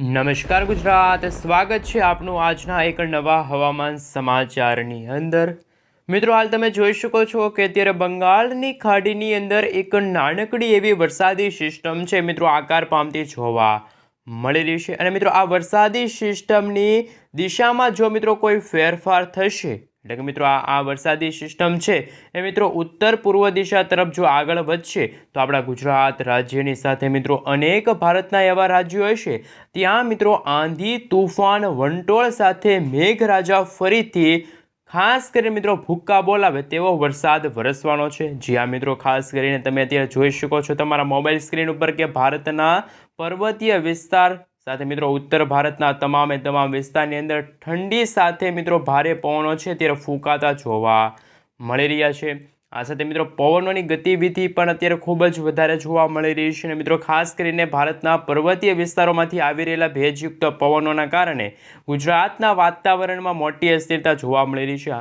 નમસ્કાર ગુજરાત, સ્વાગત છે આપનું આજના એક નવા હવામાન સમાચારની અંદર. મિત્રો, હાલ તમે જોઈ શકો છો કે અત્યારે બંગાળની ખાડીની અંદર એક નાનકડી એવી વરસાદી સિસ્ટમ છે. મિત્રો, આકાર પામતી જોવા મળેલી છે. અને મિત્રો, આ વરસાદી સિસ્ટમની દિશામાં જો મિત્રો કોઈ ફેરફાર થશે એટલે કે મિત્રો આ આ વરસાદી સિસ્ટમ છે. એ મિત્રો ઉત્તર પૂર્વ દિશા તરફ જો આગળ વધશે, તો આપણા ગુજરાત રાજ્યની સાથે મિત્રો અનેક ભારતના એવા રાજ્યો હશે. ત્યાં મિત્રો આંધી, તુફાન, વંટોળ સાથે મેઘરાજા ફરીથી ખાસ કરીને મિત્રો ભૂક્કા બોલાવે તેવો વરસાદ વરસવાનો છે. જી આ મિત્રો, ખાસ કરીને તમે અત્યારે જોઈ શકો છો તમારા મોબાઈલ સ્ક્રીન ઉપર કે ભારતના પર્વતીય વિસ્તાર સાથે મિત્રો ઉત્તર ભારતના તમામે તમામ વિસ્તારની અંદર ઠંડી સાથે મિત્રો ભારે પવનો છે ત્યારે ફૂંકાતા જોવા મળી રહ્યા છે. આ સાથે મિત્રો પવનોની ગતિવિધિ પણ અત્યારે ખૂબ જ વધારે જોવા મળી રહી છે અને મિત્રો ખાસ કરીને ભારતના પર્વતીય વિસ્તારોમાંથી આવી રહેલા ભેજયુક્ત પવનોના કારણે ગુજરાતના વાતાવરણમાં મોટી અસ્થિરતા જોવા મળી રહી છે.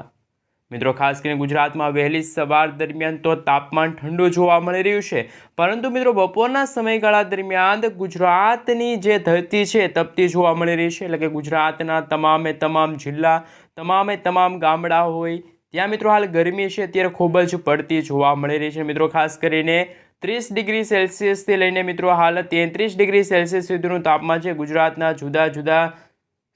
મિત્રો, ખાસ કરીને ગુજરાતમાં વહેલી સવાર દરમિયાન તો તાપમાન ઠંડુ જોવા મળી રહ્યું છે. પરંતુ મિત્રો, બપોરના સમયગાળા દરમિયાન ગુજરાતની જે ધરતી છે તપતી જોવા મળી રહી છે. એટલે કે ગુજરાતના તમામે તમામ જિલ્લા, તમામે તમામ ગામડા હોય, ત્યાં મિત્રો હાલ ગરમી છે, અત્યારે ખૂબ જ પડતી જોવા મળી રહી છે. મિત્રો, ખાસ કરીને ત્રીસ ડિગ્રી સેલ્સિયસથી લઈને મિત્રો, હાલ તેત્રીસ ડિગ્રી સેલ્સિયસ સુધીનું તાપમાન છે. ગુજરાતના જુદા જુદા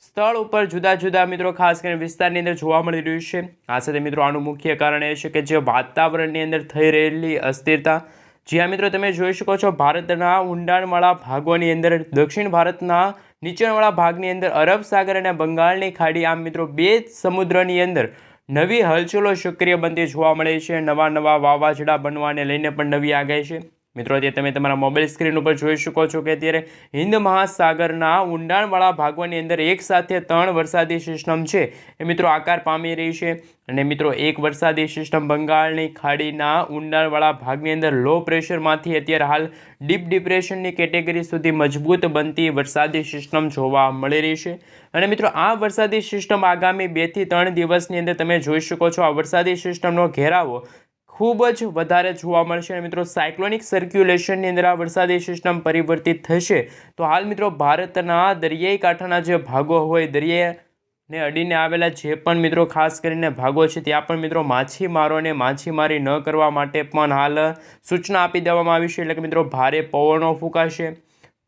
સ્થળ ઉપર જુદા જુદા મિત્રો, ખાસ કરીને વિસ્તારની અંદર જોવા મળી રહ્યું છે. આ સાથે મિત્રો આનું મુખ્ય કારણ એ છે કે જે વાતાવરણની અંદર થઈ રહેલી અસ્થિરતા, જ્યાં મિત્રો તમે જોઈ શકો છો ભારતના ઊંડાણવાળા ભાગોની અંદર, દક્ષિણ ભારતના નીચાણવાળા ભાગની અંદર અરબ સાગર અને બંગાળની ખાડી, આમ મિત્રો બે સમુદ્રની અંદર નવી હલચલો સક્રિય બનતી જોવા મળે છે. નવા નવા વાવાઝોડા બનવાને લઈને પણ નવી આગાહી છે. મિત્રો, અત્યારે તમે તમારા મોબાઈલ સ્ક્રીન ઉપર જોઈ શકો છો કે અત્યારે હિન્દ મહાસાગરના ઊંડાણવાળા ભાગોની અંદર એક સાથે ત્રણ વરસાદી સિસ્ટમ છે. એ મિત્રો આકાર પામી રહી છે અને મિત્રો, એક વરસાદી સિસ્ટમ બંગાળની ખાડીના ઊંડાણવાળા ભાગની અંદર લો પ્રેશરમાંથી અત્યારે હાલ ડીપ ડિપ્રેશનની કેટેગરી સુધી મજબૂત બનતી વરસાદી સિસ્ટમ જોવા મળી રહી છે. અને મિત્રો, આ વરસાદી સિસ્ટમ આગામી બેથી ત્રણ દિવસની અંદર તમે જોઈ શકો છો. આ વરસાદી સિસ્ટમનો ઘેરાવો ખૂબ જ વધારે જોવા મળશે અને મિત્રો સાયક્લોનિક સર્ક્યુલેશનની અંદર આ વરસાદી સિસ્ટમ પરિવર્તિત થશે. તો હાલ મિત્રો ભારતના દરિયાઈ કાંઠાના જે ભાગો હોય દરિયાને અડીને આવેલા જે પણ મિત્રો ખાસ કરીને ભાગો છે, ત્યાં પણ મિત્રો માછીમારોને માછીમારી ન કરવા માટે પણ હાલ સૂચના આપી દેવામાં આવી છે. એટલે કે મિત્રો ભારે પવનો ફૂંકાશે.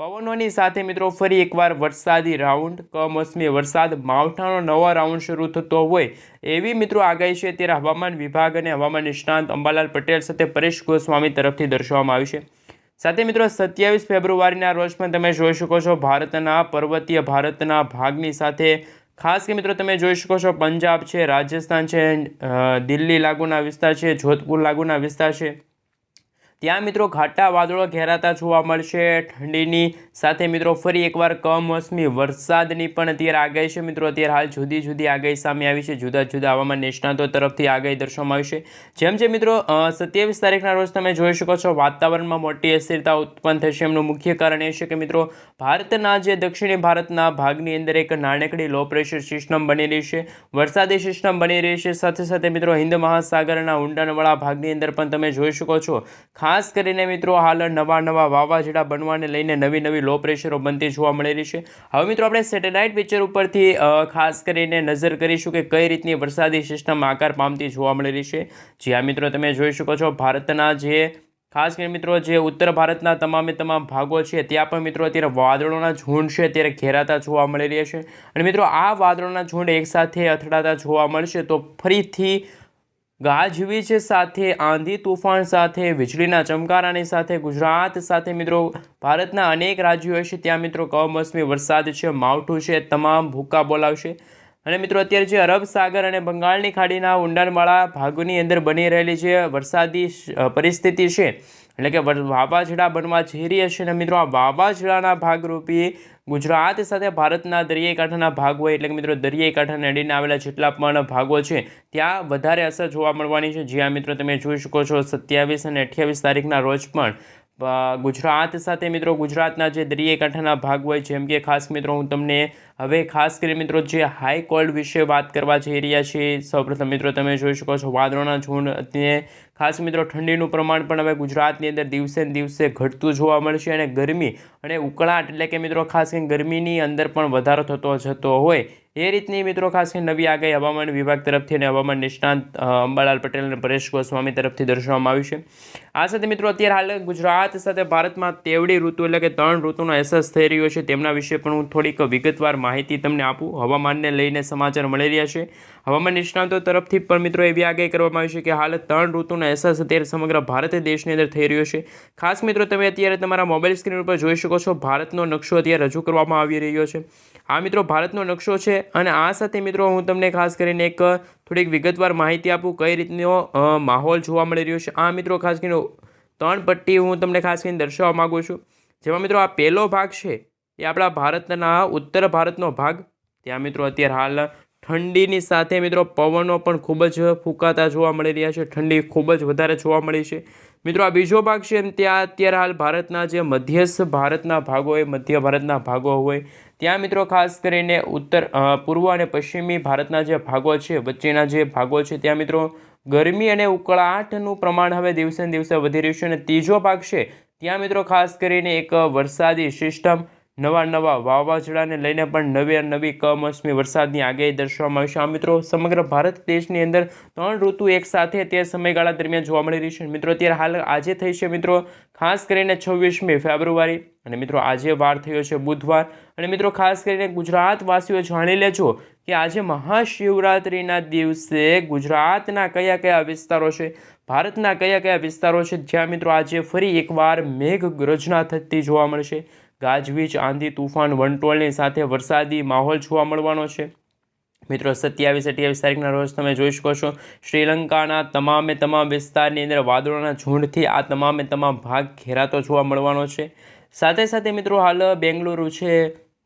પવનોની સાથે મિત્રો ફરી એકવાર વરસાદી રાઉન્ડ, કમોસમી વરસાદ, માવઠાનો નવો રાઉન્ડ શરૂ થતો હોય એવી મિત્રો આગાહી છે ત્યારે હવામાન વિભાગ અને હવામાન નિષ્ણાંત અંબાલાલ પટેલ સાથે પરેશ ગોસ્વામી તરફથી દર્શાવવામાં આવ્યું છે. સાથે મિત્રો સત્યાવીસ ફેબ્રુઆરીના રોજ પણ તમે જોઈ શકો છો ભારતના પર્વતીય ભારતના ભાગની સાથે ખાસ કે મિત્રો તમે જોઈ શકો છો પંજાબ છે, રાજસ્થાન છે દિલ્હી લાગુના વિસ્તાર છે, જોધપુર લાગુના વિસ્તાર છે. ત્યાં મિત્રો ઘાટા વાદળો ઘેરાતા જોવા મળશે. ઠંડીની સાથે મિત્રો ફરી એકવાર કમોસમી વરસાદની પણ અત્યારે આગાહી છે. મિત્રો અત્યારે હાલ જુદી જુદી આગાહી સામે આવી છે. જુદા જુદા હવામાન નિષ્ણાતો તરફથી આગાહી દર્શાવવામાં આવી છે. જેમ જે મિત્રો સત્યાવીસ તારીખના રોજ તમે જોઈ શકો છો, વાતાવરણમાં મોટી અસ્થિરતા ઉત્પન્ન થશે. એમનું મુખ્ય કારણ એ છે કે મિત્રો, ભારતના જે દક્ષિણી ભારતના ભાગની અંદર એક નાનકડી લો પ્રેશર સિસ્ટમ બની રહી છે. વરસાદી સિસ્ટમ બની રહી છે. સાથે સાથે મિત્રો હિન્દ મહાસાગરના ઊંડાણવાળા ભાગની અંદર પણ તમે જોઈ શકો છો. ખાસ કરીને મિત્રો હાલ નવા નવા વાવાઝોડા બનવાને લઈને નવી નવી લો પ્રેશરો બનતી જોવા મળી રહી છે. હવે મિત્રો આપણે સેટેલાઇટ પિક્ચર ઉપરથી ખાસ કરીને નજર કરીશું કે કઈ રીતની વરસાદી સિસ્ટમ આકાર પામતી જોવા મળી રહી છે. જ્યાં મિત્રો, તમે જોઈ શકો છો ભારતના જે, ખાસ કરીને મિત્રો જે ઉત્તર ભારતના તમામે તમામ ભાગો છે, ત્યાં પણ મિત્રો અત્યારે વાદળોના ઝુંડ છે, અત્યારે ઘેરાતા જોવા મળી રહ્યા છે. અને મિત્રો આ વાદળોના ઝુંડ એકસાથે અથડાતા જોવા મળશે, તો ફરીથી ગાજવીજ સાથે, આંધી તુફાન સાથે, વીજળીના ચમકારાની સાથે, ગુજરાત સાથે મિત્રો, ભારતના અનેક રાજ્યો છે ત્યાં મિત્રો કમોસમી વરસાદ છે, માવઠું છે, તમામ ભૂકા બોલાવશે. અને મિત્રો અત્યારે જે અરબ સાગર અને બંગાળની ખાડીના ઊંડાણવાળા ભાગોની અંદર બની રહેલી જે વરસાદી પરિસ્થિતિ છે એટલે કે વાવાઝોડા બનવા જઈ રહ્યા છે અને મિત્રો, આ વાવાઝોડાના ભાગરૂપી ગુજરાત સાથે ભારતના દરિયાઈકાંઠાના ભાગ હોય, એટલે કે મિત્રો દરિયાઈ કાંઠાને આવેલા જેટલા પણ ભાગો છે, ત્યાં વધારે અસર જોવા મળવાની છે. જ્યાં મિત્રો તમે જોઈ શકો છો, સત્યાવીસ અને અઠ્યાવીસ તારીખના રોજ પણ ગુજરાત સાથે મિત્રો ગુજરાતના જે દરિયાકાંઠાના ભાગ હોય, જેમ કે ખાસ મિત્રો હું તમને હવે ખાસ કરી મિત્રો જે હાઈ કોલ્ડ વિશે વાત કરવા જઈ રહ્યા છીએ, સૌપ્રથમ મિત્રો તમે જોઈ શકો છો વાદળોના ઝુંડ અને ખાસ મિત્રો ઠંડીનું પ્રમાણ પણ હવે ગુજરાતની અંદર દિવસે ને દિવસે ઘટતું જોવા મળશે અને ગરમી અને ઉકળાટ એટલે કે મિત્રો ખાસ કરીને ગરમીની અંદર પણ વધારો થતો જતો હોય. એ રીતની મિત્રો ખાસ કરીને નવી આગાહી હવામાન વિભાગ તરફથી અને હવામાન નિષ્ણાંત અંબાલાલ પટેલ અને પરેશ ગોસ્વામી તરફથી દર્શાવવામાં આવ્યું છે. આ સાથે મિત્રો અત્યારે હાલ ગુજરાત સાથે ભારતમાં તેવડી ઋતુ એટલે કે ત્રણ ઋતુનો અહેસાસ થઈ રહ્યો છે. તેમના વિશે પણ હું થોડીક વિગતવાર માહિતી તમને આપું. હવામાનને લઈને સમાચાર મળી રહ્યા છે. હવામાન નિષ્ણાંતો તરફથી પણ મિત્રો એવી આગાહી કરવામાં આવી છે કે હાલ ત્રણ ઋતુનો અહેસાસ અત્યારે સમગ્ર ભારત દેશની અંદર થઈ રહ્યો છે. ખાસ મિત્રો તમે અત્યારે તમારા મોબાઈલ સ્ક્રીન ઉપર જોઈ શકો છો. ભારતનો નકશો અત્યારે રજૂ કરવામાં આવી રહ્યો છે. આ મિત્રો, ભારતનો નકશો છે અને આ સાથે મિત્રો હું તમને ખાસ કરીને એક થોડીક વિગતવાર માહિતી આપું કઈ રીતનો માહોલ જોવા મળી રહ્યો છે. આ મિત્રો ખાસ કરીને ત્રણ પટ્ટી હું તમને ખાસ કરીને દર્શાવવા માગું છું. જેમાં મિત્રો આ પહેલો ભાગ છે, એ આપણા ભારતના ઉત્તર ભારતનો ભાગ. ત્યાં મિત્રો અત્યારે હાલ ઠંડીની સાથે મિત્રો પવનો પણ ખૂબ જ ફૂંકાતા જોવા મળી રહ્યા છે. ઠંડી ખૂબ જ વધારે જોવા મળી છે. મિત્રો આ બીજો ભાગ છે ત્યાં અત્યારે હાલ ભારતના જે મધ્યસ્થ ભારતના ભાગો હોય, મધ્ય ભારતના ભાગો હોય ત્યાં મિત્રો ખાસ કરીને ઉત્તર પૂર્વ અને પશ્ચિમી ભારતના જે ભાગો છે, વચ્ચેના જે ભાગો છે, ત્યાં મિત્રો ગરમી અને ઉકળાટનું પ્રમાણ હવે દિવસે દિવસે વધી રહ્યું છે અને ત્રીજો ભાગ છે, ત્યાં મિત્રો ખાસ કરીને એક વરસાદી સિસ્ટમ નવા નવા વાવાઝોડાને લઈને પણ નવી નવી કમોસમી વરસાદની આગાહી દર્શાવવામાં આવી છે. આ મિત્રો સમગ્ર ભારત દેશની અંદર ત્રણ ઋતુ એક સાથે તે સમયગાળા દરમિયાન જોવા મળી રહી છે. મિત્રો, અત્યારે હાલ આજે થઈ છે મિત્રો, ખાસ કરીને છવ્વીસમી ફેબ્રુઆરી. અને મિત્રો, આજે વાર થયો છે બુધવાર. અને મિત્રો, ખાસ કરીને ગુજરાતવાસીઓ જાણી લેજો કે આજે મહાશિવરાત્રિના દિવસે ગુજરાતના કયા કયા વિસ્તારો છે, ભારતના કયા કયા વિસ્તારો છે, જ્યાં મિત્રો આજે ફરી એકવાર મેઘ ગર્જના થતી જોવા મળશે. ગાજવીજ, આંધી, તુફાન, વંટોળની સાથે વરસાદી માહોલ જોવા મળવાનો છે. મિત્રો, સત્યાવીસ, અઠ્યાવીસ તારીખના રોજ તમે જોઈ શકો છો, શ્રીલંકાના તમામે તમામ વિસ્તારની અંદર વાદળોના ઝુંડથી આ તમામે તમામ ભાગ ઘેરાતો જોવા મળવાનો છે. સાથે સાથે મિત્રો, હાલ બેંગલુરુ છે,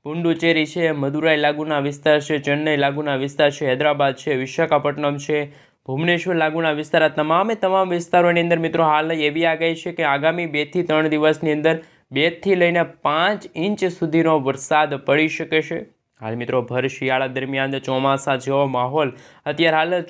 પુંડુચેરી છે, મદુરાઈ લાગુના વિસ્તાર છે, ચેન્નઈ લાગુના વિસ્તાર છે, હૈદરાબાદ છે, વિશાખાપટ્ટનમ છે, ભુવનેશ્વર લાગુના વિસ્તાર, આ તમામે તમામ વિસ્તારોની અંદર મિત્રો, હાલ એવી આગાહી છે કે આગામી બેથી ત્રણ દિવસની અંદર બેથી લઈને પાંચ ઇંચ સુધીનો વરસાદ પડી શકે છે. હાલ મિત્રો, ભર શિયાળા દરમિયાન ચોમાસા જેવો માહોલ અત્યારે હાલ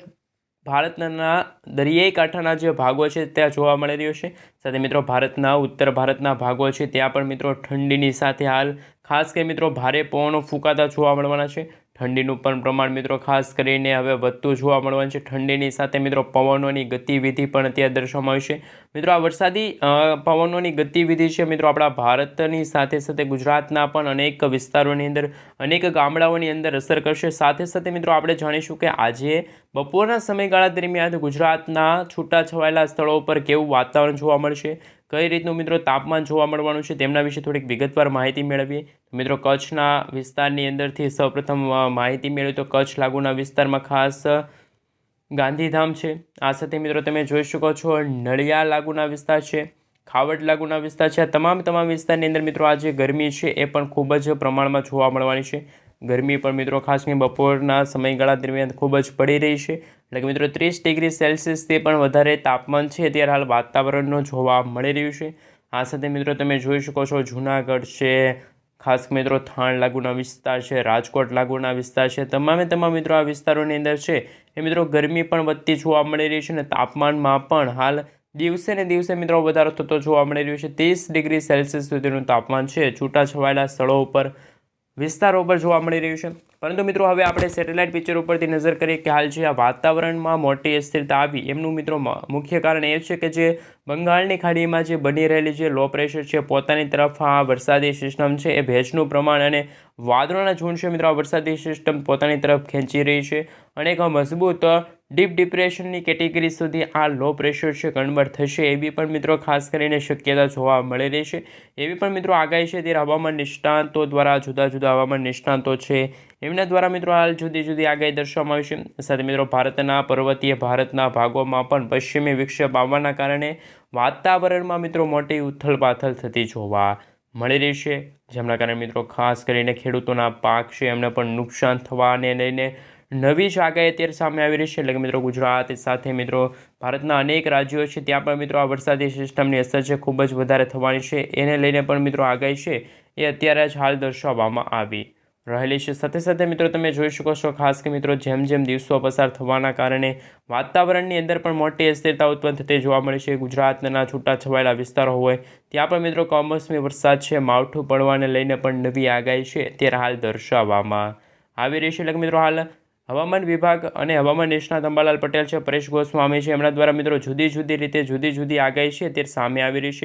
ભારતના દરિયાઈ કાંઠાના જે ભાગો છે ત્યાં જોવા મળી રહ્યો છે. સાથે મિત્રો, ભારતના, ઉત્તર ભારતના ભાગો છે ત્યાં પણ મિત્રો ઠંડીની સાથે હાલ ખાસ કરી મિત્રો ભારે પવનો ફૂંકાતા જોવા મળવાના છે. ઠંડીનું પણ પ્રમાણ મિત્રો ખાસ કરીને હવે વધતું જોવા મળવાનું છે. ઠંડીની સાથે મિત્રો પવનોની ગતિવિધિ પણ અત્યારે દર્શાવવામાં આવી છે. મિત્રો આ વરસાદી પવનોની ગતિવિધિ છે મિત્રો આપણા ભારતની સાથે સાથે ગુજરાતના પણ અનેક વિસ્તારોની અંદર, અનેક ગામડાઓની અંદર અસર કરશે. સાથે સાથે મિત્રો આપણે જાણીશું કે આજે બપોરના સમયગાળા દરમિયાન ગુજરાતના છૂટાછવાયેલા સ્થળો ઉપર કેવું વાતાવરણ જોવા મળશે. કઈ રીતનું મિત્રો તાપમાન જોવા મળવાનું છે તેમના વિશે થોડીક વિગતવાર માહિતી મેળવીએ. મિત્રો કચ્છના વિસ્તારની અંદરથી સૌપ્રથમ માહિતી મેળવી તો કચ્છ લાગુના વિસ્તારમાં ખાસ ગાંધીધામ છે. આ સાથે મિત્રો તમે જોઈ શકો છો નળિયા લાગુના વિસ્તાર છે ખાવડ લાગુના વિસ્તાર છે. તમામ તમામ વિસ્તારની અંદર મિત્રો આ જે ગરમી છે એ પણ ખૂબ જ પ્રમાણમાં જોવા મળવાની છે. ગરમી પણ મિત્રો ખાસ કરીને બપોરના સમયગાળા દરમિયાન ખૂબ જ પડી રહી છે. એટલે કે મિત્રો ત્રીસ ડિગ્રી સેલ્સિયસથી પણ વધારે તાપમાન છે. અત્યારે હાલ વાતાવરણનું જોવા મળી રહ્યું છે. આ સાથે મિત્રો તમે જોઈ શકો છો જૂનાગઢ છે, ખાસ મિત્રો થાણ લાગુના વિસ્તાર છે, રાજકોટ લાગુના વિસ્તાર છે, તમામે તમામ મિત્રો આ વિસ્તારોની અંદર છે. એ મિત્રો ગરમી પણ વધતી જોવા મળી રહી છે અને તાપમાનમાં પણ હાલ દિવસે ને દિવસે મિત્રો વધારો થતો જોવા મળી રહ્યો છે. ત્રીસ ડિગ્રી સેલ્સિયસ સુધીનું તાપમાન છે. છૂટાછવાયેલા સ્થળો ઉપર વિસ્તારો પર જોવા મળી રહ્યું છે. પરંતુ મિત્રો, હવે આપણે સેટેલાઇટ પિક્ચર ઉપરથી નજર કરીએ કે હાલ જે આ વાતાવરણમાં મોટી અસ્થિરતા આવી, એમનું મિત્રો મુખ્ય કારણ એ છે કે જે બંગાળની ખાડીમાં જે બની રહેલી જે લો પ્રેશર છે, પોતાની તરફ આ વરસાદી સિસ્ટમ છે, એ ભેજનું પ્રમાણ અને વાદળોના ઝૂંડ છે, મિત્રો, આ વરસાદી સિસ્ટમ પોતાની તરફ ખેંચી રહી છે. અને એક મજબૂત ડીપ ડિપ્રેશનની કેટેગરી સુધી આ લો પ્રેશર છે કન્વર્ટ થશે એવી પણ મિત્રો ખાસ કરીને શક્યતા જોવા મળી રહી છે. એવી પણ મિત્રો આગાહી છે, ત્યારે હવામાન નિષ્ણાંતો દ્વારા જુદા જુદા હવામાન નિષ્ણાંતો છે એમના દ્વારા મિત્રો હાલ જુદી જુદી આગાહી દર્શાવવામાં આવી છે. સાથે મિત્રો ભારતના પર્વતીય ભારતના ભાગોમાં પણ પશ્ચિમી વિક્ષેપ આવવાના કારણે વાતાવરણમાં મિત્રો મોટી ઉથલપાથલ થતી જોવા મળી રહી છે. જેમના કારણે મિત્રો ખાસ કરીને ખેડૂતોના પાક છે એમને પણ નુકસાન થવાને લઈને નવી જ આગાહી અત્યારે સામે આવી રહી છે. એટલે કે મિત્રો ગુજરાત સાથે મિત્રો ભારતના અનેક રાજ્યો છે ત્યાં પણ મિત્રો આ વરસાદી સિસ્ટમની અસર છે ખૂબ જ વધારે થવાની છે. એને લઈને પણ મિત્રો આગાહી છે એ અત્યારે જ હાલ દર્શાવવામાં આવી રહેલી છે. સાથે સાથે મિત્રો, તમે જોઈ શકો છો ખાસ કે મિત્રો, જેમ જેમ દિવસો પસાર થવાના કારણે વાતાવરણની અંદર પણ મોટી અસ્થિરતા ઉત્પન્ન થતી જોવા મળે છે. ગુજરાતના છૂટા છવાયેલા વિસ્તારો હોય ત્યાં પણ મિત્રો કમોસમી વરસાદ છે. માવઠું પડવાને લઈને પણ નવી આગાહી છે. અત્યારે હાલ દર્શાવવામાં આવી રહી છે. એટલે મિત્રો, હાલ હવામાન વિભાગ અને હવામાન નિષ્ણાત અંબાલાલ પટેલ છે. પરેશ ગોસ્વામી છે. એમના દ્વારા મિત્રો જુદી જુદી રીતે જુદી જુદી આગાહી છે. અત્યારે સામે આવી રહી છે.